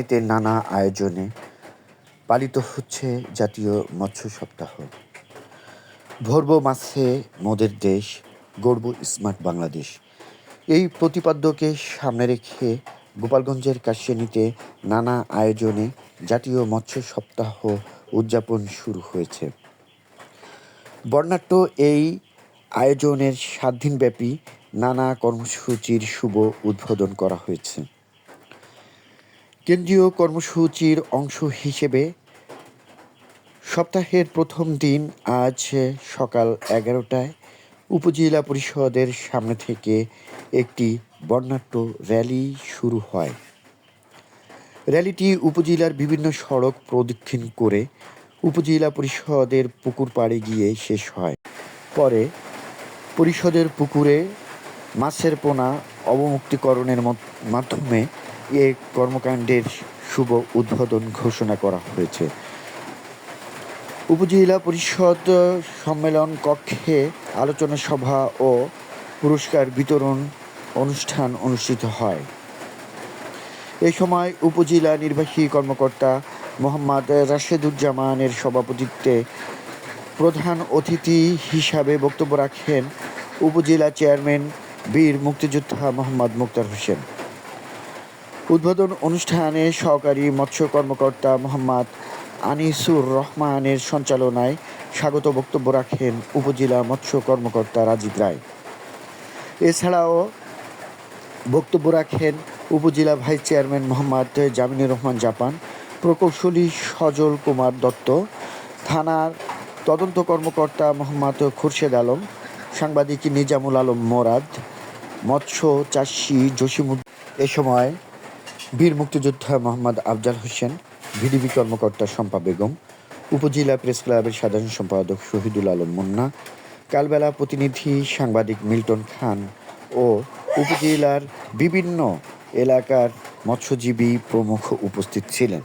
এতে নানা আয়োজনে পালিত হচ্ছে জাতীয় মৎস্য সপ্তাহ। ভরব মাছে মোদের দেশ গর্ব স্মার্ট বাংলাদেশ। এই প্রতিপাদ্যকে সামনে রেখে গোপালগঞ্জের কাশিয়ানীতে নানা আয়োজনে জাতীয় মৎস্য সপ্তাহ উদযাপন শুরু হয়েছে। বর্ণাঢ্য এই আয়োজনের সাত দিনব্যাপী নানা কর্মসূচির শুভ উদ্বোধন করা হয়েছে। কেন্দ্রীয় কর্মসূচির অংশ হিসেবে সপ্তাহের প্রথম দিন আজ সকাল এগারোটায় উপজেলা পরিষদের সামনে থেকে একটি বর্ণাঢ্য র্যালি শুরু হয়। র্যালিটি উপজেলার বিভিন্ন সড়ক প্রদক্ষিণ করে উপজেলা পরিষদের পুকুর পাড়ে গিয়ে শেষ হয়। পরে পরিষদের পুকুরে মাছের পোনা অবমুক্তিকরণের মাধ্যমে এ কর্মকাণ্ডের শুভ উদ্বোধন ঘোষণা করা হয়েছে। উপজেলা পরিষদ সম্মেলন কক্ষে আলোচনা সভা ও পুরস্কার বিতরণ অনুষ্ঠান অনুষ্ঠিত হয়। এ সময় উপজেলা নির্বাহী কর্মকর্তা মোহাম্মদ রাশেদুজ্জামানের সভাপতিত্বে প্রধান অতিথি হিসাবে বক্তব্য রাখেন উপজেলা চেয়ারম্যান বীর মুক্তিযোদ্ধা মোহাম্মদ মুক্তার হোসেন। উদ্বোধন অনুষ্ঠানে সহকারী মৎস্য কর্মকর্তা মোহাম্মদ আনিসুর রহমানের সঞ্চালনায় স্বাগত বক্তব্য রাখেন উপজেলা মৎস্য কর্মকর্তা রাজীব রায়। এছাড়াও বক্তব্য রাখেন উপজেলা vice chairman Mohammad Jaminur Rahman Japan, প্রকৌশলী সজল কুমার দত্ত, থানার তদন্ত কর্মকর্তা মোহাম্মদ খুরশেদ আলম, সাংবাদিক নিজামুল আলম মোরাদ, মৎস্য চাষী জসিমুদ এ সময় বীর মুক্তিযোদ্ধা মোহাম্মদ আফজাল হোসেন, ভিডিবি কর্মকর্তা শম্পা বেগম, উপজেলা প্রেস ক্লাবের সাধারণ সম্পাদক শহীদুল আলম মুন্না, কালবেলা প্রতিনিধি সাংবাদিক মিল্টন খান ও উপজেলার বিভিন্ন এলাকার মৎস্যজীবী প্রমুখ উপস্থিত ছিলেন।